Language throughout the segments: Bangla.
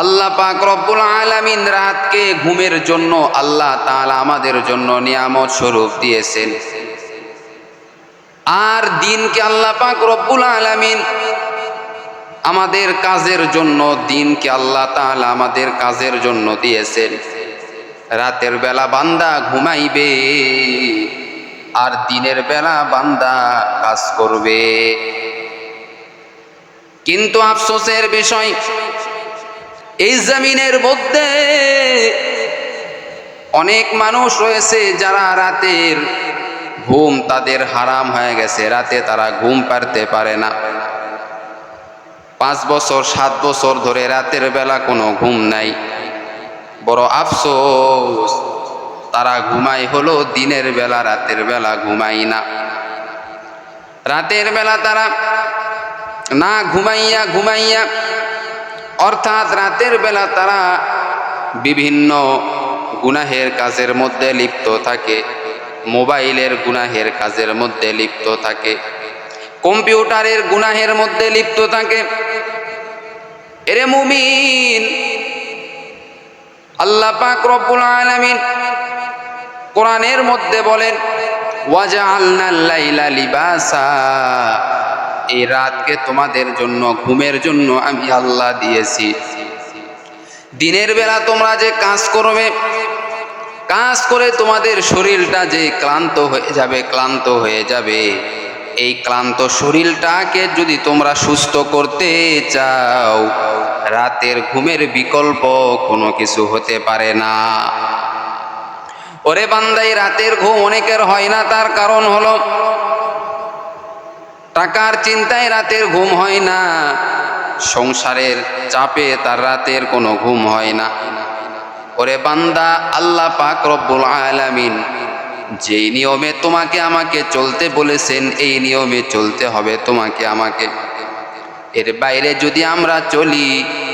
আল্লাহ পাক রব্বুল আলামিন রাতকে ঘুমের জন্য আল্লাহ তাআলা আমাদের জন্য নিয়ামত স্বরূপ দিয়েছেন। আর দিনকে আল্লাহ পাক রব্বুল আলামিন আমাদের কাজের জন্য, দিনকে আল্লাহ তাআলা আমাদের কাজের জন্য দিয়েছেন। রাতের বেলা বান্দা ঘুমাইবে, আর দিনের বেলা বান্দা কাজ করবে। কিন্তু আফসোসের বিষয় এই জমিনের মধ্যে অনেক মানুষ রয়েছে যারা রাতের ঘুম তাদের হারাম হয়ে গেছে। রাতে তারা ঘুম পারতে পারে না। পাঁচ বছর, সাত বছর ধরে রাতের বেলা কোনো ঘুম নাই। বড় আফসোস, তারা ঘুমাই হলো দিনের বেলা, রাতের বেলা ঘুমাই না। রাতের বেলা তারা না ঘুমাইয়া ঘুমাইয়া অর্থাৎ রাতের বেলা তারা বিভিন্ন গুনাহের কাজের মধ্যে লিপ্ত থাকে, মোবাইলের গুনাহের কাজের মধ্যে লিপ্ত থাকে, কম্পিউটারের গুনাহের মধ্যে লিপ্ত থাকে। এরে মুমিন, আল্লাহ পাক রব্বুল আলামিন কোরআনের মধ্যে বলেন ওয়াজআলনাল লাইলা লিবাসা। এই রাতকে তোমাদের জন্য, ঘুমের জন্য আমি আল্লাহ দিয়েছি। দিনের বেলা তোমরা যে কাজ করবে, কাজ করে তোমাদের শরীরটা যে ক্লান্ত হয়ে যাবে, ক্লান্ত হয়ে যাবে। এই ক্লান্ত শরীরটাকে যদি তোমরা সুস্থ করতে চাও, রাতের ঘুমের বিকল্প কোনো কিছু হতে পারে না। ওরে বান্দাই, রাতের ঘুম অনেকের হয় না, তার কারণ হলো টাকার চিন্তায় রাতের ঘুম হয় না। সংসারের চাপে তার রাতের কোনো ঘুম হয় না। ওরে বান্দা, আল্লাহ পাক রব্বুল আলামিন, যেই নিয়মে তোমাকে আমাকে চলতে বলেছেন, এই নিয়মে চলতে হবে তোমাকে আমাকে। এর বাইরে যদি আমরা চলি,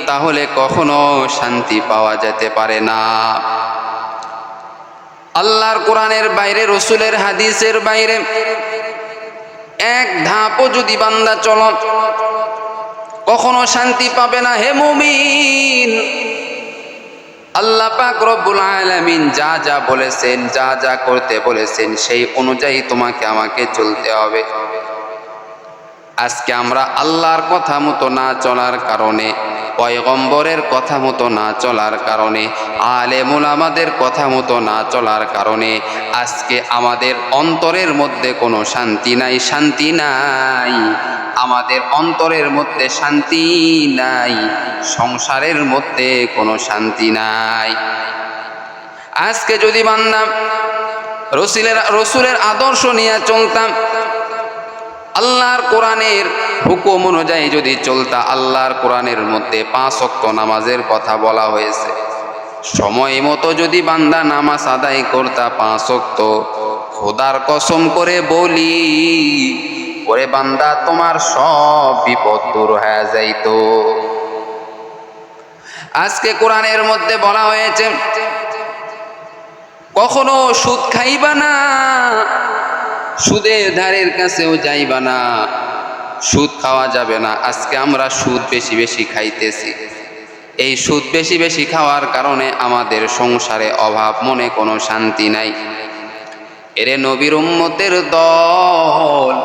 তাহলে কখনো শান্তি পাওয়া যেতে পারে না। আল্লাহর কোরআনের বাইরে, রসুলের হাদিসের বাইরে এক ধাপও যদি বান্দা চল কখনো শান্তি পাবে না হে মুমিন। আল্লাহ পাক রব্বুল আলামিন যা যা বলেছেন, যা যা করতে বলেছেন, সেই অনুযায়ী তোমাকে আমাকে চলতে হবে। আজকে আমরা আল্লাহর কথা মতো না চলার কারণে পয়গম্বরের কথা মতো না চলার কারণে, আলেমুল আমাদের কথা মতো না চলার কারণে, আজকে আমাদের অন্তরের মধ্যে কোনো শান্তি নাই শান্তি নাই। আমাদের অন্তরের মধ্যে শান্তি নাই, সংসারের মধ্যে কোনো শান্তি নাই। আজকে যদি মানলাম রসুলের রসুলের আদর্শ নিয়ে চলতাম আল্লাহর কোরআনের হুকুম অনুযায়ী যদি চলতা, আল্লাহর কোরআনের মধ্যে পাঁচ অক্ত নামাজের কথা বলা হয়েছে। সময় মতো যদি বান্দা নামাজ আদায় করতা, পাঁচ অক্ত খোদার কসম করে বলি, ওরে বান্দা, তোমার সব বিপদ দূর হয়ে যাইত। আজকে কোরআনের মধ্যে বলা হয়েছে, কখনো সুদ খাইবা না সুদের ধারের কাছেও যাইবা না। সুদ খাওয়া যাবে না। আজকে আমরা সুদ বেশি বেশি খাইতেছি। এই সুদ বেশি বেশি খাওয়ার কারণে আমাদের সংসারে অভাব, মনে কোনো শান্তি নাই। এরে নবীর উম্মতের দল,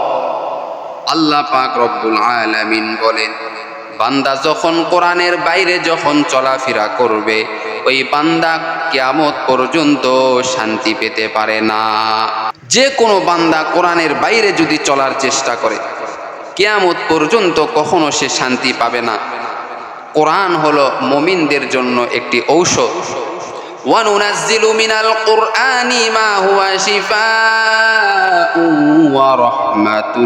আল্লাহ পাক রব্বুল আলামিন বলেন, বান্দা যখন কোরআনের বাইরে যখন চলাফেরা করবে, ওই বান্দা কিয়ামত পর্যন্ত শান্তি পেতে পারে না। যে কোনো বান্দা কোরআনের বাইরে যদি চলার চেষ্টা করে কিয়ামত পর্যন্ত কখনো সে শান্তি পাবে না কোরআন হলো মমিনদের জন্য একটি ঔষধ وننزل من القرآن ما هو شفاء ورحمة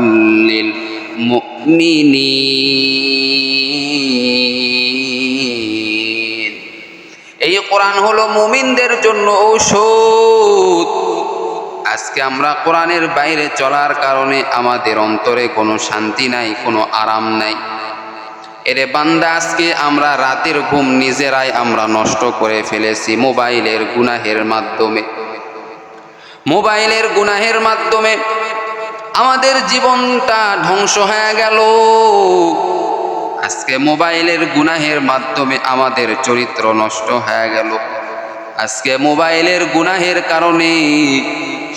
للمؤمنين এই কোরআন হলো মুমিনদের জন্য ঔষধ আজকে আমরা কোরআনের বাইরে চলার কারণে আমাদের অন্তরে কোনো শান্তি নাই, কোনো আরাম নাই। এরে বান্দা, আজকে আমরা রাতের ঘুম নিজেরাই আমরা নষ্ট করে ফেলেছি মোবাইলের গুনাহের মাধ্যমে। মোবাইলের গুনাহের মাধ্যমে আমাদের জীবনটা ধ্বংস হয়ে গেল। আজকে মোবাইলের গুনাহের মাধ্যমে আমাদের চরিত্র নষ্ট হয়ে গেল। আজকে মোবাইলের গুনাহের কারণে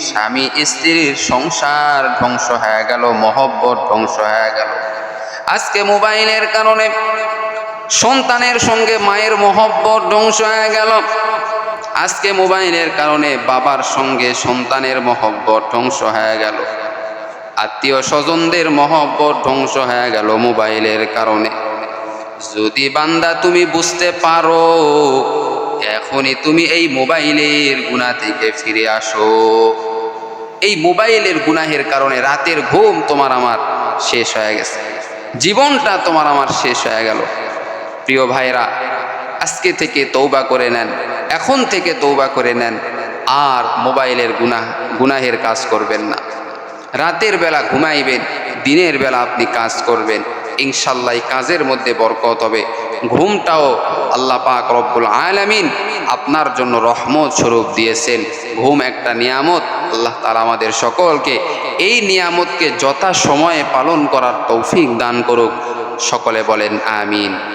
স্বামী স্ত্রীর সংসার ধ্বংস হয়ে গেল, মহব্বত ধ্বংস হয়ে গেল। আজকে মোবাইলের কারণে সন্তানের সঙ্গে মায়ের মহব্বত ধ্বংস হয়ে গেল। আজকে মোবাইলের কারণে বাবার সঙ্গে সন্তানের মহব্বত ধ্বংস হয়ে গেল। আত্মীয় স্বজনদের মহব্বত ধ্বংস হয়ে গেল মোবাইলের কারণে। যদি বান্দা তুমি বুঝতে পারো, এখনই তুমি এই মোবাইলের গুণা থেকে ফিরে আসো। এই মোবাইলের গুনাহের কারণে রাতের ঘুম তোমার আমার শেষ হয়ে গেছে। জীবনটা তোমার আমার শেষ হয়ে গেল। প্রিয় ভাইরা আজকে থেকে তৌবা করে নেন, এখন থেকে তৌবা করে নেন, আর মোবাইলের গুনাহ, গুনাহের কাজ করবেন না। রাতের বেলা ঘুমাইবেন, দিনের বেলা আপনি কাজ করবেন। ইনশাল্লাহ কাজের মধ্যে বরকত হবে। ঘুমটাও আল্লাহ পাক রব্বুল আলামিন আপনার জন্য রহমত স্বরূপ দিয়েছেন। ঘুম একটা নিয়ামত। আল্লাহ তালা আমাদের সকলকে এই নিয়ামতকে যথা সময়ে পালন করার তৌফিক দান করুক। সকলে বলেন, আমিন।